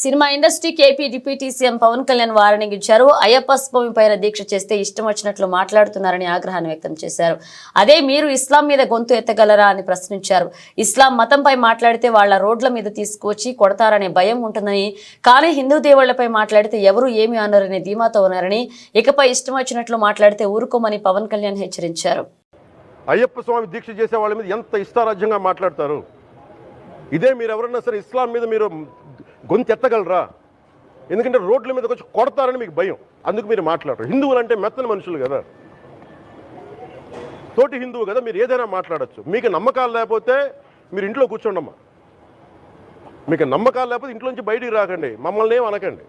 Cinema industry కేపీ deputy CM Pawan Kalyan వారణించారు అయ్యప్ప స్వామి పైన దీక్ష చేస్తే ఇష్టం వచ్చినట్లు మాట్లాడుతున్నారని ఆగ్రహాన్ని వ్యక్తం చేశారు. అదే మీరు ఇస్లాం మీద గొంతు ఎత్తగలరా అని ప్రశ్నించారు. ఇస్లాం మతంపై మాట్లాడితే వాళ్ళ రోడ్ల మీద తీసుకొచ్చి కొడతారనే భయం ఉంటుందని కానీ హిందూ దేవుళ్ళపై మాట్లాడితే ఎవరు ఏమి అన్నారనే ధీమాతో ఉన్నారని ఇకపై ఇష్టం వచ్చినట్లు మాట్లాడితే ఊరుకోమని పవన్ కళ్యాణ్ హెచ్చరించారు. అయ్యప్ప స్వామి దీక్ష చేసే వాళ్ళ మీద ఎంత ఇష్టారాజ్యంగా మాట్లాడతారు? ఇదే మీరు ఎవరన్నా సరే ఇస్లాం మీద మీరు గొంతెత్తగలరా? ఎందుకంటే రోడ్ల మీదకి వచ్చి కొడతారని మీకు భయం. అందుకు మీరు మాట్లాడరు. హిందువులు అంటే మెత్తని మనుషులు కదా. తోటి హిందువు కదా మీరు ఏదైనా మాట్లాడచ్చు. మీకు నమ్మకాలు లేకపోతే మీరు ఇంట్లో కూర్చోండమ్మా. మీకు నమ్మకాలు లేకపోతే ఇంట్లోంచి బయటికి రాకండి. మమ్మల్ని ఏం అనకండి.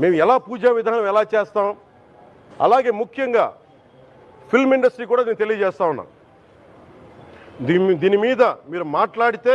మేము ఎలా పూజా విధానం ఎలా చేస్తాం? అలాగే ముఖ్యంగా ఫిల్మ్ ఇండస్ట్రీ కూడా నేను తెలియజేస్తా ఉన్నాను దీని దీని మీద మీరు మాట్లాడితే